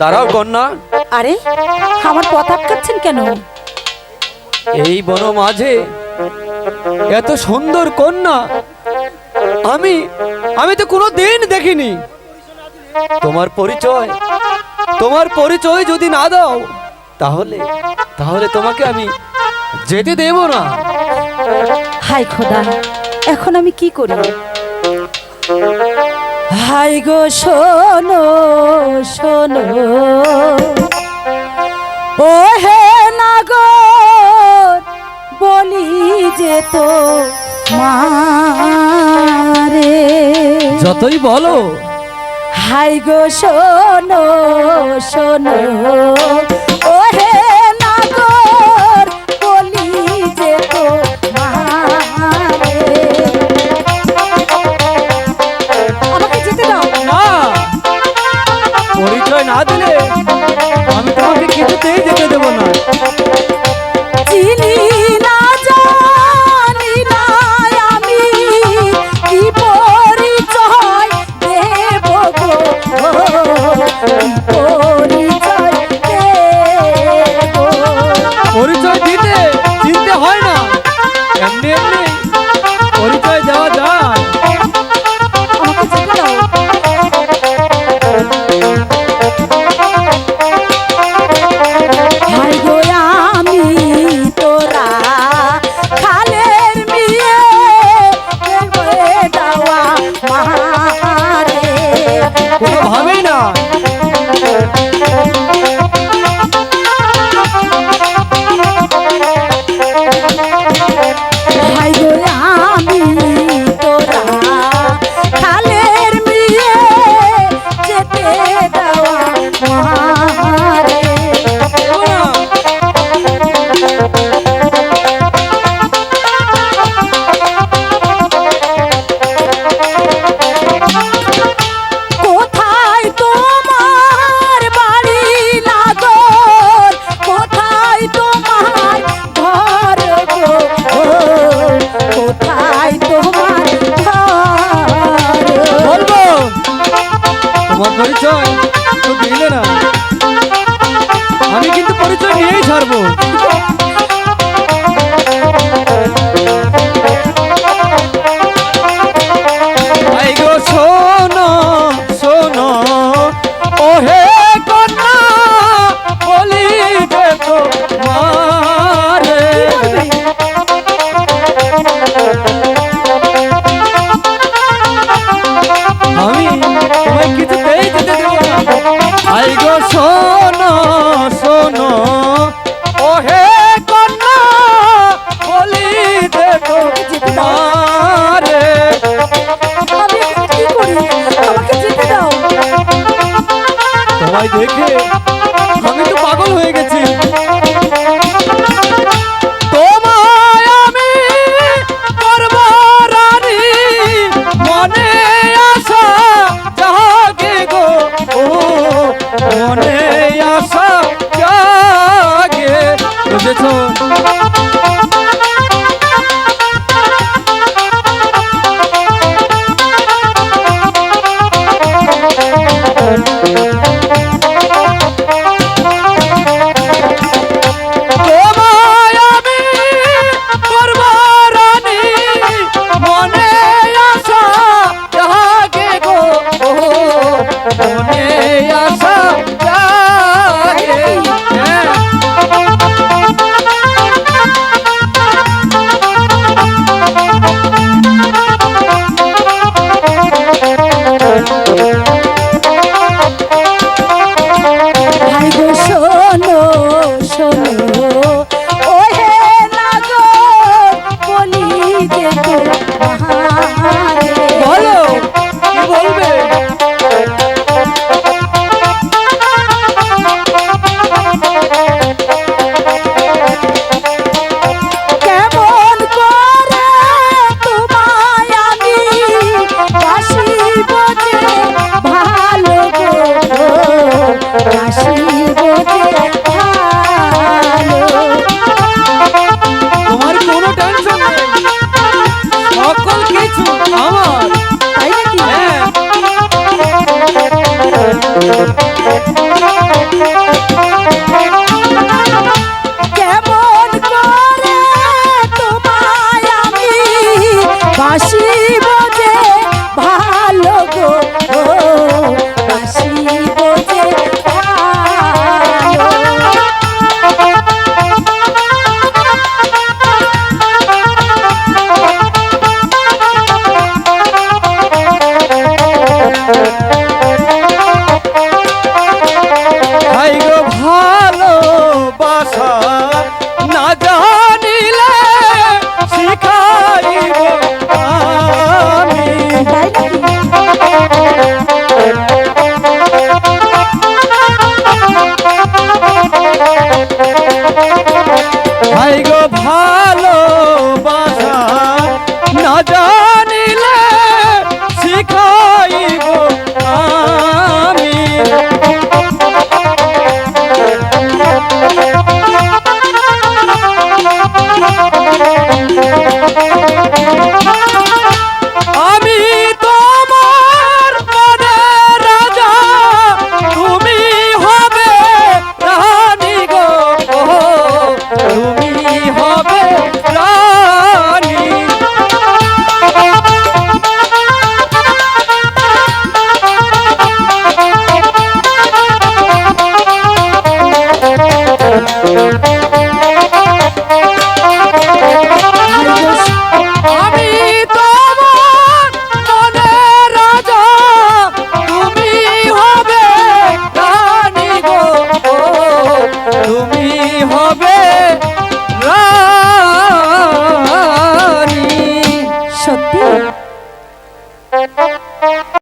দাঁড়াও কন্যা। আরে আমার পথ আটকাচ্ছেন কেন? এই বন মাঝে এত সুন্দর কন্যা। আমি আমি তো কোনো দিন দেখিনি। তোমার পরিচয় তোমার পরিচয় যদি না দাও তাহলে তাহলে তোমাকে আমি যেতে দেব না। হাই খোদা এখন আমি কি করি হাই গো শোনো শোনো। ও হে নাগর বলি যে তো মারে যতই বলো। হাই গো শোনো শোনো। তো দিলে না। আমি কিন্তু পরিচয় নিয়েই ছাড়বো। আমি তোমায় কিছু গো সোনা Thank you. ভালোবাসা। না যা